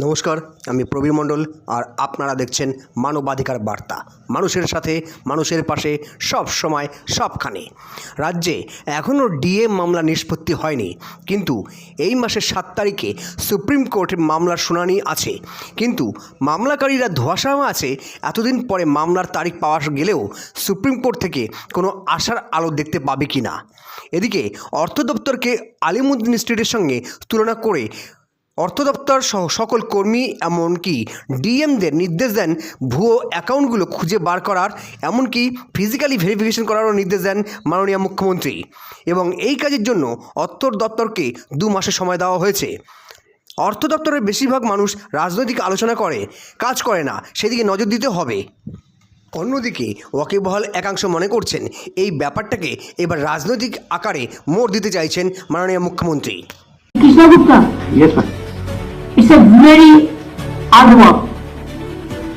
নমস্কার, আমি প্রবীর মণ্ডল আর আপনারা দেখছেন মানবাধিকার বার্তা। মানুষের সাথে, মানুষের পাশে, সব সময়, সবখানে। রাজ্যে এখনও ডিএ মামলা নিষ্পত্তি হয়নি, কিন্তু এই মাসের সাত তারিখে সুপ্রিম কোর্টে মামলার শুনানি আছে। কিন্তু মামলাকারীরা ধোয়াশা আছে, এতদিন পরে মামলার তারিখ পাওয়া গেলেও সুপ্রিম কোর্ট থেকে কোনো আশার আলো দেখতে পাবে কি না এদিকে অর্থ দপ্তরকে আলিমুদ্দিন স্ট্রিটের সঙ্গে তুলনা করে অর্থ দপ্তর সহ সকল কর্মী এমনকি ডিএমদের নির্দেশ দেন ভুয়ো অ্যাকাউন্টগুলো খুঁজে বার করার এমনকি ফিজিক্যালি ভেরিফিকেশন করারও নির্দেশ দেন মাননীয় মুখ্যমন্ত্রী। এবং এই কাজের জন্য অর্থ দপ্তরকে দু মাসের সময় দেওয়া হয়েছে। অর্থ দপ্তরের বেশিরভাগ মানুষ রাজনৈতিক আলোচনা করে কাজ করে না সেদিকে নজর দিতে হবে। অন্যদিকে ওয়াকিবহল একাংশ মনে করছেন এই ব্যাপারটাকে এবার রাজনৈতিক আকারে মোড় দিতে চাইছেন মাননীয় মুখ্যমন্ত্রী। A very hard work.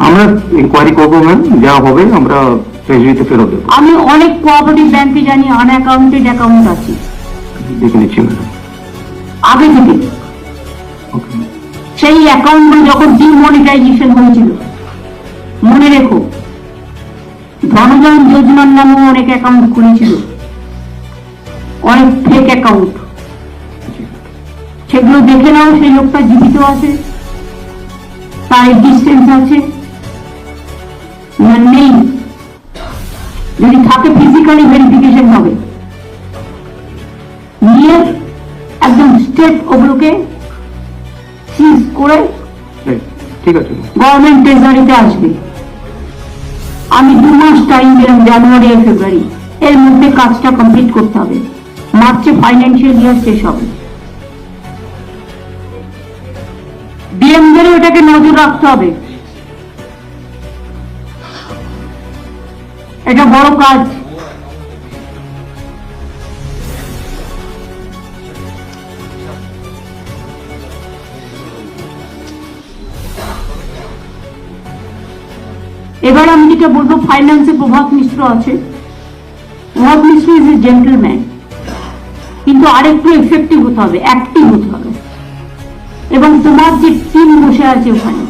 আমরা ইনকোয়ারি করব ম্যাম যা হবে আমরা ট্রেজারিতে ফেরত দেবো। আমি অনেক কোঅপারেটিভ ব্যাংকে জানি অ্যাকাউন্ট আছে। দেখে নিচ্ছি ম্যাডাম আগে থেকে। সেই অ্যাকাউন্টগুলো যখন ডিমনিটাইজেশন হয়েছিল মনে রেখো ধনজন যোজনার নামেও অনেক অ্যাকাউন্ট খুলেছিল। অনেক ফেক অ্যাকাউন্ট সেগুলো দেখে নাও সেই লোকটা জীবিত আছে। তার ডিস্টেন্স আছে। না নেই। যদি থাকে ফিজিক্যালি ভেরিফিকেশন হবে। নিয়ে একদম স্টেট ওগুলোকে সিজ করে ঠিক আছে। গভর্নমেন্ট ট্রেজারিতে আসবে। আমি দু মাস টাইম দিলাম জানুয়ারি আর ফেব্রুয়ারি এর মধ্যে কাজটা কমপ্লিট করতে হবে। মার্চে ফাইন্যান্সিয়াল ইয়ার শেষ হবে। ডিএমদেরও এটাকে নজর রাখতে হবে। এটা বড় কাজ। এবার আমি যেটা বলব ফাইন্যান্সে প্রভাব মিশ্র আছে। প্রভাব মিশ্র ইজ এ জেন্টলম্যান কিন্তু আরেকটু এফেক্টিভ হতে হবে অ্যাক্টিভ হতে হবে। এবং তোমার যে টিম বসে আছে ওখানে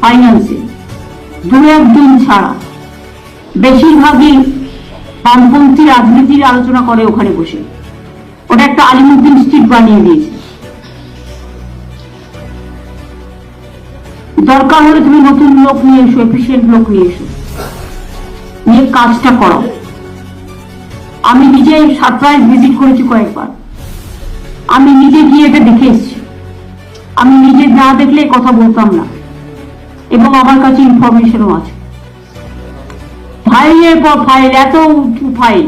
ফাইন্যান্সে দু একদিন ছাড়া। বেশিরভাগই বামপন্থী রাজনীতির আলোচনা করে ওখানে বসে। ওটা একটা আলিমুদ্দিন স্ট্রিট বানিয়ে দিয়েছে। দরকার হলে তুমি নতুন লোক নিয়ে এসো এফিসিয়েন্ট লোক নিয়ে এসো। নিয়ে কাজটা করো। আমি নিজে সারপ্রাইজ ভিজিট করেছি কয়েকবার। আমি নিজে গিয়ে এটা দেখে এসেছি। আমি নিজে না দেখলে কথা বলতাম না। এবং আমার কাছে ইনফরমেশনও আছে। ফাইলের পর ফাইল এত ফাইল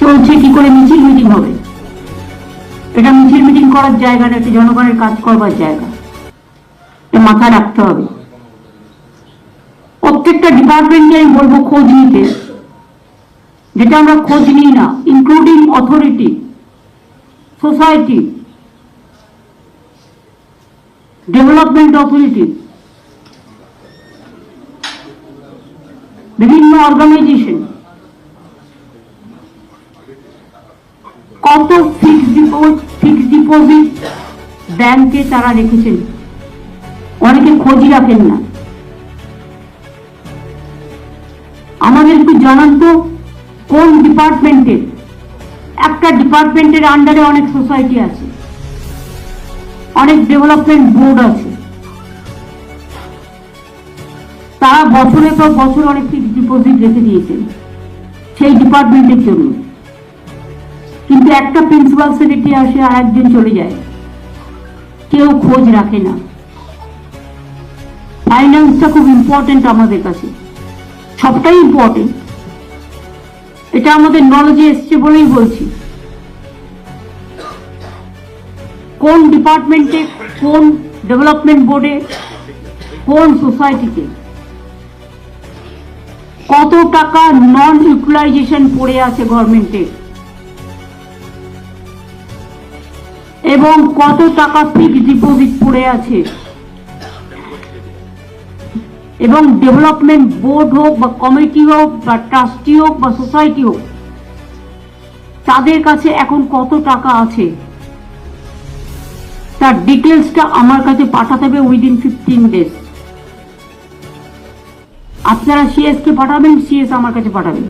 চলছে কি করে মিছিল মিটিং হবে? এটা মিছিল মিটিং করার জায়গা না, এটা জনগণের কাজ করবার জায়গা। এটা মাথায় রাখতে হবে। প্রত্যেকটা ডিপার্টমেন্টে আমি বলব, খোঁজ নিতে। যেটা আমরা খোঁজ নিই না including authority society development authority বিভিন্ন অর্গানাইজেশন কত ফিক্সড ডিপোজিট ফিক্সড ডিপোজিট ব্যাংকে তারা রেখেছেন? অনেকে খোঁজই রাখেন না। আমাদের একটু জানান তো, কোন ডিপার্টমেন্টের একটা ডিপার্টমেন্টের আন্ডারে অনেক সোসাইটি আছে। অনেক ডেভেলপমেন্ট বোর্ড আছে। তারা বছরের পর বছর অনেক ফিক্সড ডিপোজিট রেখে দিয়েছেন সেই ডিপার্টমেন্টের জন্য। কিন্তু একটা প্রিন্সিপাল সেক্রেটারি আসে আর একজন চলে যায়। কেউ খোঁজ রাখে না। ফাইন্যান্সটা খুব ইম্পর্টেন্ট আমাদের কাছে। সবটাই ইম্পর্টেন্ট এটা আমাদের নলেজে এসছে বলেই বলছি। কোন ডিপার্টমেন্টে, কোন ডেভেলপমেন্ট বোর্ডে, কোন সোসাইটিতে? কত টাকা নন ইউটিলাইজেশন পড়ে আছে গভর্নমেন্টের এবং কত টাকা ফিক্সড ডিপোজিট পড়ে আছে? এবং ডেভেলপমেন্ট বোর্ড হোক বা কমিটি হোক বা ট্রাস্টি হোক বা সোসাইটি হোক, তাদের কাছে এখন কত টাকা আছে? তার ডিটেলসটা আমার কাছে পাঠাতে হবে উইদিন ফিফটিন ডেজ আপনারা সিএসকে পাঠাবেন সিএস আমার কাছে পাঠাবেন।